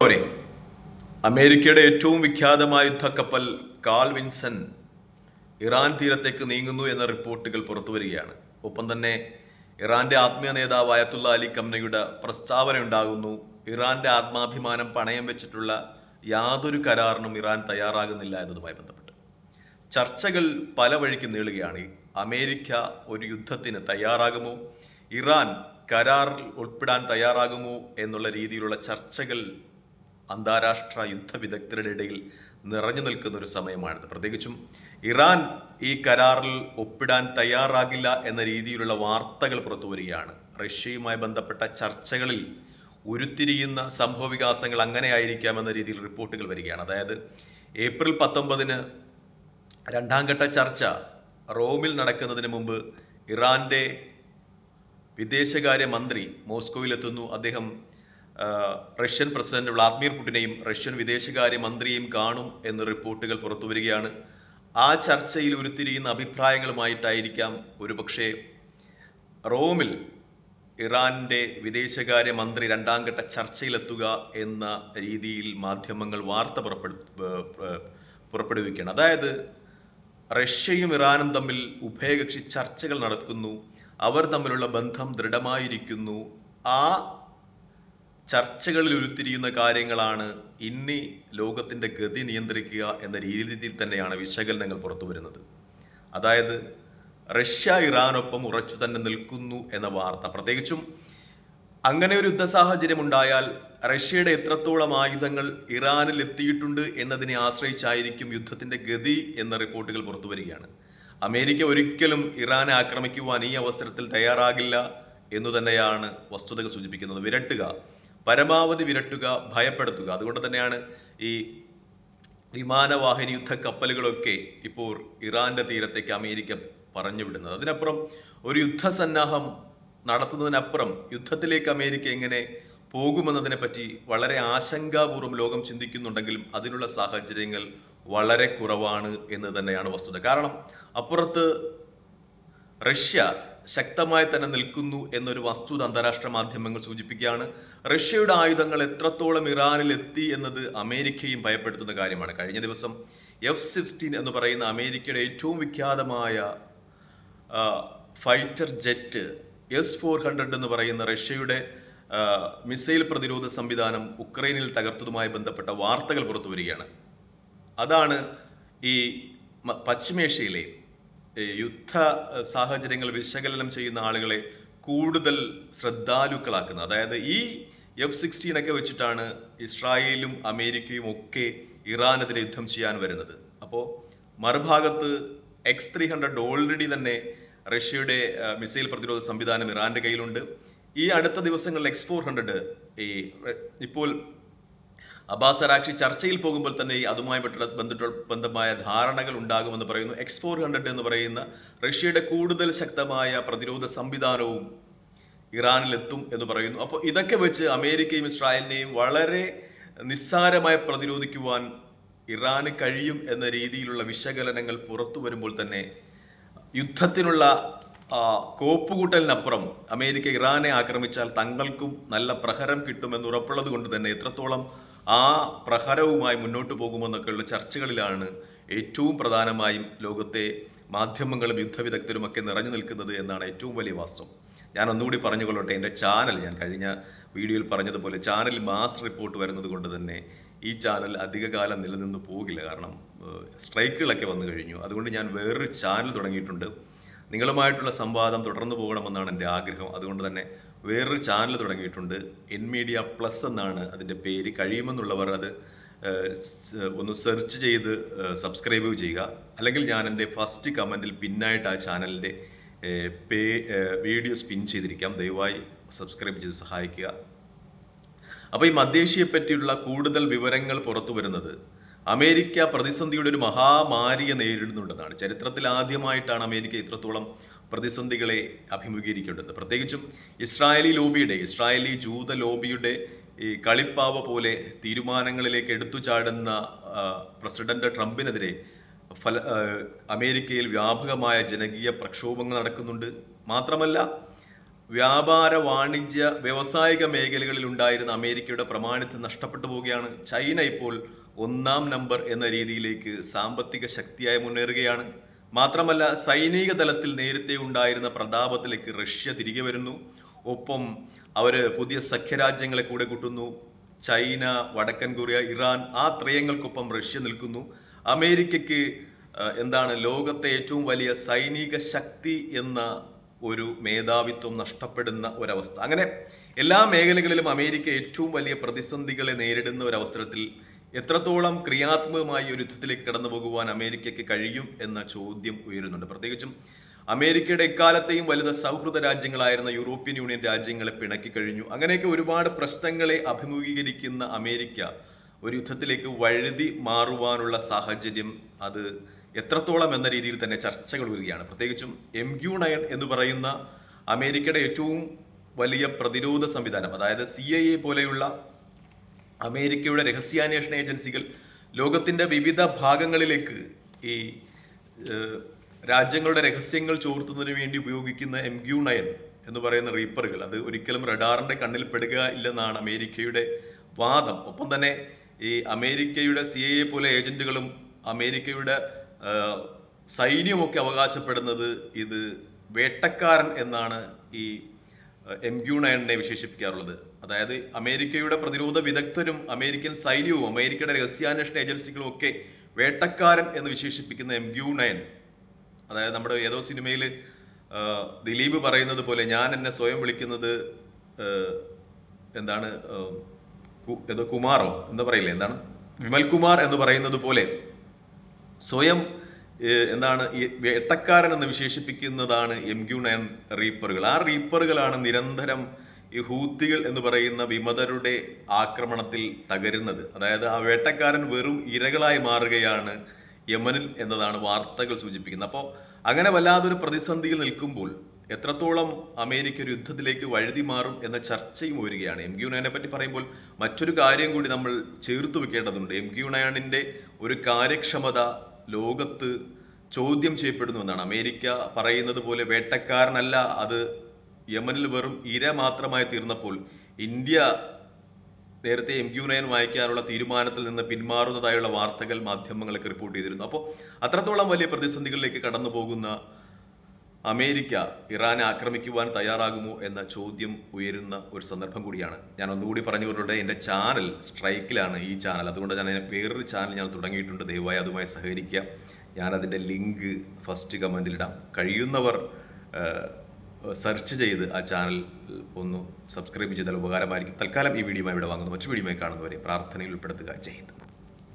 പോരെ. അമേരിക്കയുടെ ഏറ്റവും വിഖ്യാതമായ യുദ്ധക്കപ്പൽ കാൾ വിൻസൺ ഇറാൻ തീരത്തേക്ക് നീങ്ങുന്നു എന്ന റിപ്പോർട്ടുകൾ പുറത്തുവരികയാണ് ഒപ്പം തന്നെ ഇറാന്റെ ആത്മീയ നേതാവ് അയത്തുള്ള അലി കംനയുടെ പ്രസ്താവന ഉണ്ടാകുന്നു. ഇറാന്റെ ആത്മാഭിമാനം പണയം വെച്ചിട്ടുള്ള യാതൊരു കരാറിനും ഇറാൻ തയ്യാറാകുന്നില്ല എന്നതുമായി ബന്ധപ്പെട്ട്. ചർച്ചകൾ പല വഴിക്ക് നീളുകയാണ്. അമേരിക്ക ഒരു യുദ്ധത്തിന് തയ്യാറാകുമോ? ഇറാൻ കരാറിൽ ഉൾപ്പെടാൻ തയ്യാറാകുമോ എന്നുള്ള രീതിയിലുള്ള ചർച്ചകൾ അന്താരാഷ്ട്ര യുദ്ധ വിദഗ്ധരുടെ ഇടയിൽ നിറഞ്ഞു നിൽക്കുന്ന ഒരു സമയമാണിത്. പ്രത്യേകിച്ചും ഇറാൻ ഈ കരാറിൽ ഒപ്പിടാൻ തയ്യാറാകില്ല എന്ന രീതിയിലുള്ള വാർത്തകൾ പുറത്തു വരികയാണ്. റഷ്യയുമായി ബന്ധപ്പെട്ട ചർച്ചകളിൽ ഉരുത്തിരിയുന്ന സംഭവ വികാസങ്ങൾ അങ്ങനെ ആയിരിക്കാമെന്ന രീതിയിൽ റിപ്പോർട്ടുകൾ വരികയാണ്. അതായത് ഏപ്രിൽ പത്തൊമ്പതിന് രണ്ടാം ഘട്ട ചർച്ച റോമിൽ നടക്കുന്നതിന് മുമ്പ് ഇറാന്റെ വിദേശകാര്യ മന്ത്രി മോസ്കോയിലെത്തുന്നു അദ്ദേഹം റഷ്യൻ പ്രസിഡന്റ് വ്ളാദിമിർ പുടിനെയും റഷ്യൻ വിദേശകാര്യ മന്ത്രിയെയും കാണും എന്ന് റിപ്പോർട്ടുകൾ പുറത്തു വരികയാണ്. ആ ചർച്ചയിൽ ഉരുത്തിരിയുന്ന അഭിപ്രായങ്ങളുമായിട്ടായിരിക്കാം ഒരുപക്ഷെ റോമിൽ ഇറാന്റെ വിദേശകാര്യ മന്ത്രി രണ്ടാം ഘട്ട ചർച്ചയിലെത്തുക എന്ന രീതിയിൽ മാധ്യമങ്ങൾ വാർത്ത പുറപ്പെടു പുറപ്പെടുവിക്കുകയാണ്. അതായത് റഷ്യയും ഇറാനും തമ്മിൽ ഉഭയകക്ഷി ചർച്ചകൾ നടക്കുന്നു. അവർ തമ്മിലുള്ള ബന്ധം ദൃഢമായിരിക്കുന്നു. ആ ചർച്ചകളിൽ ഉരുത്തിരിയുന്ന കാര്യങ്ങളാണ് ഇനി ലോകത്തിന്റെ ഗതി നിയന്ത്രിക്കുക എന്ന രീതിയിൽ തന്നെയാണ് വിശകലനങ്ങൾ പുറത്തു വരുന്നത്. അതായത് റഷ്യ ഇറാനൊപ്പം ഉറച്ചു തന്നെ നിൽക്കുന്നു എന്ന വാർത്ത. പ്രത്യേകിച്ചും അങ്ങനെ ഒരു യുദ്ധ ഉണ്ടായാൽ റഷ്യയുടെ എത്രത്തോളം ആയുധങ്ങൾ ഇറാനിൽ എത്തിയിട്ടുണ്ട് എന്നതിനെ ആശ്രയിച്ചായിരിക്കും യുദ്ധത്തിന്റെ ഗതി എന്ന റിപ്പോർട്ടുകൾ പുറത്തു വരികയാണ്. അമേരിക്ക ഒരിക്കലും ഇറാനെ ആക്രമിക്കുവാൻ ഈ അവസരത്തിൽ തയ്യാറാകില്ല എന്നു തന്നെയാണ് വസ്തുതകൾ സൂചിപ്പിക്കുന്നത്. വിരട്ടുക പരമാവധി വിരട്ടുക ഭയപ്പെടുത്തുക. അതുകൊണ്ട് തന്നെയാണ് ഈ വിമാനവാഹിനി യുദ്ധ കപ്പലുകളൊക്കെ ഇപ്പോൾ ഇറാന്റെ തീരത്തേക്ക് അമേരിക്ക പറഞ്ഞുവിടുന്നത്. അതിനപ്പുറം ഒരു യുദ്ധസന്നാഹം നടത്തുന്നതിനപ്പുറം യുദ്ധത്തിലേക്ക് അമേരിക്ക എങ്ങനെ പോകുമെന്നതിനെ പറ്റി വളരെ ആശങ്കാപൂർവം ലോകം ചിന്തിക്കുന്നുണ്ടെങ്കിലും അതിനുള്ള സാഹചര്യങ്ങൾ വളരെ കുറവാണ് എന്ന് തന്നെയാണ് വസ്തുത. കാരണം അപ്പുറത്ത് റഷ്യ ശക്തമായി തന്നെ നിൽക്കുന്നു എന്നൊരു വസ്തുത അന്താരാഷ്ട്ര മാധ്യമങ്ങൾ സൂചിപ്പിക്കുകയാണ്. റഷ്യയുടെ ആയുധങ്ങൾ എത്രത്തോളം ഇറാനിൽ എത്തി എന്നത് അമേരിക്കയും ഭയപ്പെടുത്തുന്ന കാര്യമാണ്. കഴിഞ്ഞ ദിവസം എഫ് സിക്സ്റ്റീൻ എന്ന് പറയുന്ന അമേരിക്കയുടെ ഏറ്റവും വിഖ്യാതമായ fighter jet S four hundred എന്ന് പറയുന്ന റഷ്യയുടെ മിസൈൽ പ്രതിരോധ സംവിധാനം ഉക്രൈനിൽ തകർത്തതുമായി ബന്ധപ്പെട്ട വാർത്തകൾ പുറത്തു വരികയാണ്. അതാണ് ഈ പശ്ചിമേഷ്യയിലെ യുദ്ധ സാഹചര്യങ്ങൾ വിശകലനം ചെയ്യുന്ന ആളുകളെ കൂടുതൽ ശ്രദ്ധാലുക്കളാക്കുന്നത് അതായത് ഈ എഫ് സിക്സ്റ്റീൻ ഒക്കെ വെച്ചിട്ടാണ് ഇസ്രായേലും അമേരിക്കയും ഒക്കെ ഇറാനെതിരെ യുദ്ധം ചെയ്യാൻ വരുന്നത്. അപ്പോൾ മറുഭാഗത്ത് എക്സ് ത്രീ ഹൺഡ്രഡ് ഓൾറെഡി തന്നെ റഷ്യയുടെ മിസൈൽ പ്രതിരോധ സംവിധാനം ഇറാന്റെ കയ്യിലുണ്ട്. ഈ അടുത്ത ദിവസങ്ങളിൽ എക്സ് ഫോർ ഹൺഡ്രഡ് ഈ ഇപ്പോൾ അബ്ബാസ് അറാക്ഷി ചർച്ചയിൽ പോകുമ്പോൾ തന്നെ ഈ അതുമായി ബന്ധപ്പെട്ട ബന്ധമായ ധാരണകൾ ഉണ്ടാകുമെന്ന് പറയുന്നു. എക്സ് ഫോർ ഹൺഡ്രഡ് എന്ന് പറയുന്ന റഷ്യയുടെ കൂടുതൽ ശക്തമായ പ്രതിരോധ സംവിധാനവും ഇറാനിലെത്തും എന്ന് പറയുന്നു. അപ്പോൾ ഇതൊക്കെ വെച്ച് അമേരിക്കയും ഇസ്രായേലിനെയും വളരെ നിസ്സാരമായി പ്രതിരോധിക്കുവാൻ ഇറാന് കഴിയും എന്ന രീതിയിലുള്ള വിശകലനങ്ങൾ പുറത്തു വരുമ്പോൾ തന്നെ യുദ്ധത്തിനുള്ള കോപ്പുകൂട്ടലിനപ്പുറം അമേരിക്ക ഇറാനെ ആക്രമിച്ചാൽ തങ്ങൾക്കും നല്ല പ്രഹരം കിട്ടുമെന്ന് ഉറപ്പുള്ളത് കൊണ്ട് തന്നെ എത്രത്തോളം ആ പ്രഹരവുമായി മുന്നോട്ട് പോകുമെന്നൊക്കെയുള്ള ചർച്ചകളിലാണ് ഏറ്റവും പ്രധാനമായും ലോകത്തെ മാധ്യമങ്ങളും യുദ്ധവിദഗ്ധരുമൊക്കെ നിറഞ്ഞു നിൽക്കുന്നത് എന്നാണ് ഏറ്റവും വലിയ വാസ്തവം. ഞാൻ ഒന്നുകൂടി പറഞ്ഞുകൊള്ളട്ടെ എന്റെ ചാനൽ ഞാൻ കഴിഞ്ഞ വീഡിയോയിൽ പറഞ്ഞതുപോലെ ചാനൽ മാസ് റിപ്പോർട്ട് വരുന്നത് കൊണ്ട് തന്നെ ഈ ചാനൽ അധികകാലം നിലനിന്ന് പോകില്ല. കാരണം സ്ട്രൈക്കുകളൊക്കെ വന്നു കഴിഞ്ഞു. അതുകൊണ്ട് ഞാൻ വേറൊരു ചാനൽ തുടങ്ങിയിട്ടുണ്ട്. നിങ്ങളുമായിട്ടുള്ള സംവാദം തുടർന്നു പോകണമെന്നാണ് എന്റെ ആഗ്രഹം. അതുകൊണ്ട് തന്നെ വേറൊരു ചാനൽ തുടങ്ങിയിട്ടുണ്ട്. എൻ മീഡിയ പ്ലസ് എന്നാണ് അതിന്റെ പേര്. കഴിയുമെന്നുള്ളവർ അത് ഒന്ന് സെർച്ച് ചെയ്ത് സബ്സ്ക്രൈബ് ചെയ്യുക. അല്ലെങ്കിൽ ഞാൻ എന്റെ ഫസ്റ്റ് കമന്റിൽ പിന്നായിട്ട് ആ ചാനലിന്റെ പേ വീഡിയോ വീഡിയോസ് പിൻ ചെയ്തിരിക്കാം. ദയവായി സബ്സ്ക്രൈബ് ചെയ്ത് സഹായിക്കുക. അപ്പോൾ ഈ മധ്യേഷ്യയെ പറ്റിയുള്ള കൂടുതൽ വിവരങ്ങൾ പുറത്തു വരുന്നത് അമേരിക്ക പ്രതിസന്ധിയുടെ ഒരു മഹാമാരിയെ നേരിടുന്നുണ്ടെന്നാണ്. ചരിത്രത്തിൽ ആദ്യമായിട്ടാണ് അമേരിക്ക ഇത്രത്തോളം പ്രതിസന്ധികളെ അഭിമുഖീകരിക്കേണ്ടത് പ്രത്യേകിച്ചും ഇസ്രായേലി ലോബിയുടെ ഇസ്രായേലി ജൂത ലോബിയുടെ ഈ കളിപ്പാവ പോലെ തീരുമാനങ്ങളിലേക്ക് എടുത്തു ചാടുന്ന പ്രസിഡന്റ് ട്രംപിനെതിരെ ഫല അമേരിക്കയിൽ വ്യാപകമായ ജനകീയ പ്രക്ഷോഭങ്ങൾ നടക്കുന്നുണ്ട്. മാത്രമല്ല വ്യാപാര വാണിജ്യ വ്യവസായിക മേഖലകളിൽ ഉണ്ടായിരുന്ന അമേരിക്കയുടെ പ്രമാണിത്വം നഷ്ടപ്പെട്ടു പോവുകയാണ്. ചൈന ഇപ്പോൾ ഒന്നാം നമ്പർ എന്ന രീതിയിലേക്ക് സാമ്പത്തിക ശക്തിയായി മുന്നേറുകയാണ്. മാത്രമല്ല സൈനിക തലത്തിൽ നേരത്തെ ഉണ്ടായിരുന്ന പ്രതാപത്തിലേക്ക് റഷ്യ തിരികെ വരുന്നു. ഒപ്പം അവർ പുതിയ സഖ്യരാജ്യങ്ങളെ കൂടെ കൂട്ടുന്നു. ചൈന വടക്കൻ കൊറിയ ഇറാൻ ആ ത്രയങ്ങൾക്കൊപ്പം റഷ്യ നിൽക്കുന്നു. അമേരിക്കയ്ക്ക് എന്താണ് ലോകത്തെ ഏറ്റവും വലിയ സൈനിക ശക്തി എന്ന ഒരു മേധാവിത്വം നഷ്ടപ്പെടുന്ന ഒരവസ്ഥ. അങ്ങനെ എല്ലാ മേഖലകളിലും അമേരിക്ക ഏറ്റവും വലിയ പ്രതിസന്ധികളെ നേരിടുന്ന ഒരവസരത്തിൽ എത്രത്തോളം ക്രിയാത്മകമായി ഒരു യുദ്ധത്തിലേക്ക് കടന്നു പോകുവാൻ അമേരിക്കയ്ക്ക് കഴിയും എന്ന ചോദ്യം ഉയരുന്നുണ്ട്. പ്രത്യേകിച്ചും അമേരിക്കയുടെ എക്കാലത്തെയും വലുത് സൗഹൃദ രാജ്യങ്ങളായിരുന്ന യൂറോപ്യൻ യൂണിയൻ രാജ്യങ്ങളെ പിണക്കി കഴിഞ്ഞു. അങ്ങനെയൊക്കെ ഒരുപാട് പ്രശ്നങ്ങളെ അഭിമുഖീകരിക്കുന്ന അമേരിക്ക ഒരു യുദ്ധത്തിലേക്ക് വഴുതി മാറുവാനുള്ള സാഹചര്യം അത് എത്രത്തോളം എന്ന രീതിയിൽ തന്നെ ചർച്ചകൾ വരികയാണ്. പ്രത്യേകിച്ചും എം ക്യു നയൻ എന്ന് പറയുന്ന അമേരിക്കയുടെ ഏറ്റവും വലിയ പ്രതിരോധ സംവിധാനം അതായത് സി ഐ എ പോലെയുള്ള അമേരിക്കയുടെ രഹസ്യാന്വേഷണ ഏജൻസികൾ ലോകത്തിന്റെ വിവിധ ഭാഗങ്ങളിലേക്ക് ഈ രാജ്യങ്ങളുടെ രഹസ്യങ്ങൾ ചോർത്തുന്നതിന് വേണ്ടി ഉപയോഗിക്കുന്ന എം ക്യു നയൻ എന്ന് പറയുന്ന റീപ്പറുകൾ. അത് ഒരിക്കലും റഡാറിന്റെ കണ്ണിൽ പെടുക ഇല്ലെന്നാണ് അമേരിക്കയുടെ വാദം. ഒപ്പം തന്നെ ഈ അമേരിക്കയുടെ സി എ പോലെ ഏജന്റുകളും അമേരിക്കയുടെ സൈന്യമൊക്കെ അവകാശപ്പെടുന്നത് ഇത് വേട്ടക്കാരൻ എന്നാണ് ഈ എം ക്യു നയനെ വിശേഷിപ്പിക്കാറുള്ളത്. അതായത് അമേരിക്കയുടെ പ്രതിരോധ വിദഗ്ധരും അമേരിക്കൻ സൈന്യവും അമേരിക്കയുടെ രഹസ്യാന്വേഷണ ഏജൻസികളും ഒക്കെ വേട്ടക്കാരൻ എന്ന് വിശേഷിപ്പിക്കുന്ന എം ക്യു നയൻ. അതായത് നമ്മുടെ ഏതോ സിനിമയിൽ ദിലീപ് പറയുന്നത് പോലെ ഞാൻ എന്നെ സ്വയം വിളിക്കുന്നത് എന്താണ് ഏതോ കുമാറോ എന്താ പറയില്ലേ എന്താണ്? വിമൽ കുമാർ എന്ന് പറയുന്നത് പോലെ സ്വയം എന്താണ് ഈ വേട്ടക്കാരൻ എന്ന് വിശേഷിപ്പിക്കുന്നതാണ് എം ക്യു നയൻ റീപ്പറുകൾ. ആ റീപ്പറുകളാണ് നിരന്തരം ഈ ഹൂത്തികൾ എന്ന് പറയുന്ന വിമതരുടെ ആക്രമണത്തിൽ തകരുന്നത്. അതായത് ആ വേട്ടക്കാരൻ വെറും ഇരകളായി മാറുകയാണ് യമനിൽ എന്നതാണ് വാർത്തകൾ സൂചിപ്പിക്കുന്നത്. അപ്പോൾ അങ്ങനെ വല്ലാതൊരു പ്രതിസന്ധിയിൽ നിൽക്കുമ്പോൾ എത്രത്തോളം അമേരിക്ക ഒരു യുദ്ധത്തിലേക്ക് വഴുതി മാറും എന്ന ചർച്ചയും വരികയാണ് എം ക്യു നയനെ പറ്റി പറയുമ്പോൾ മറ്റൊരു കാര്യം കൂടി നമ്മൾ ചേർത്ത് വെക്കേണ്ടതുണ്ട്. എം ക്യു നയനിന്റെ ഒരു കാര്യക്ഷമത ലോകത്ത് ചോദ്യം ചെയ്യപ്പെടുന്നു എന്നാണ്. അമേരിക്ക പറയുന്നത് പോലെ വേട്ടക്കാരനല്ല അത് യമനിൽ വെറും ഇര മാത്രമായി തീർന്നപ്പോൾ ഇന്ത്യ നേരത്തെ എം ക്യു നയൻ വായിക്കാനുള്ള തീരുമാനത്തിൽ നിന്ന് പിന്മാറുന്നതായുള്ള വാർത്തകൾ മാധ്യമങ്ങളൊക്കെ റിപ്പോർട്ട് ചെയ്തിരുന്നു. അപ്പോൾ അത്രത്തോളം വലിയ പ്രതിസന്ധികളിലേക്ക് കടന്നു പോകുന്ന അമേരിക്ക ഇറാനെ ആക്രമിക്കുവാൻ തയ്യാറാകുമോ എന്ന ചോദ്യം ഉയരുന്ന ഒരു സന്ദർഭം കൂടിയാണ്. ഞാൻ ഒന്നുകൂടി പറഞ്ഞു കൊണ്ടുണ്ട് എന്റെ ചാനൽ സ്ട്രൈക്കിലാണ് ഈ ചാനൽ. അതുകൊണ്ട് ഞാൻ വേറൊരു ചാനൽ ഞാൻ തുടങ്ങിയിട്ടുണ്ട്. ദയവായി അതുമായി സഹകരിക്കുക. ഞാനതിന്റെ ലിങ്ക് ഫസ്റ്റ് കമന്റിലിടാം കഴിയുന്നവർ സെർച്ച് ചെയ്ത് ആ ചാനൽ ഒന്ന് സബ്സ്ക്രൈബ് ചെയ്താൽ ഉപകാരമായിരിക്കും. തൽക്കാലം ഈ വീഡിയോമായി ഇവിടെ വാങ്ങുന്നു. മറ്റു വീഡിയോമായി കാണുന്നവരെ പ്രാർത്ഥനയിൽ ഉൾപ്പെടുത്തുക. ജയ് ഹിന്ദ്.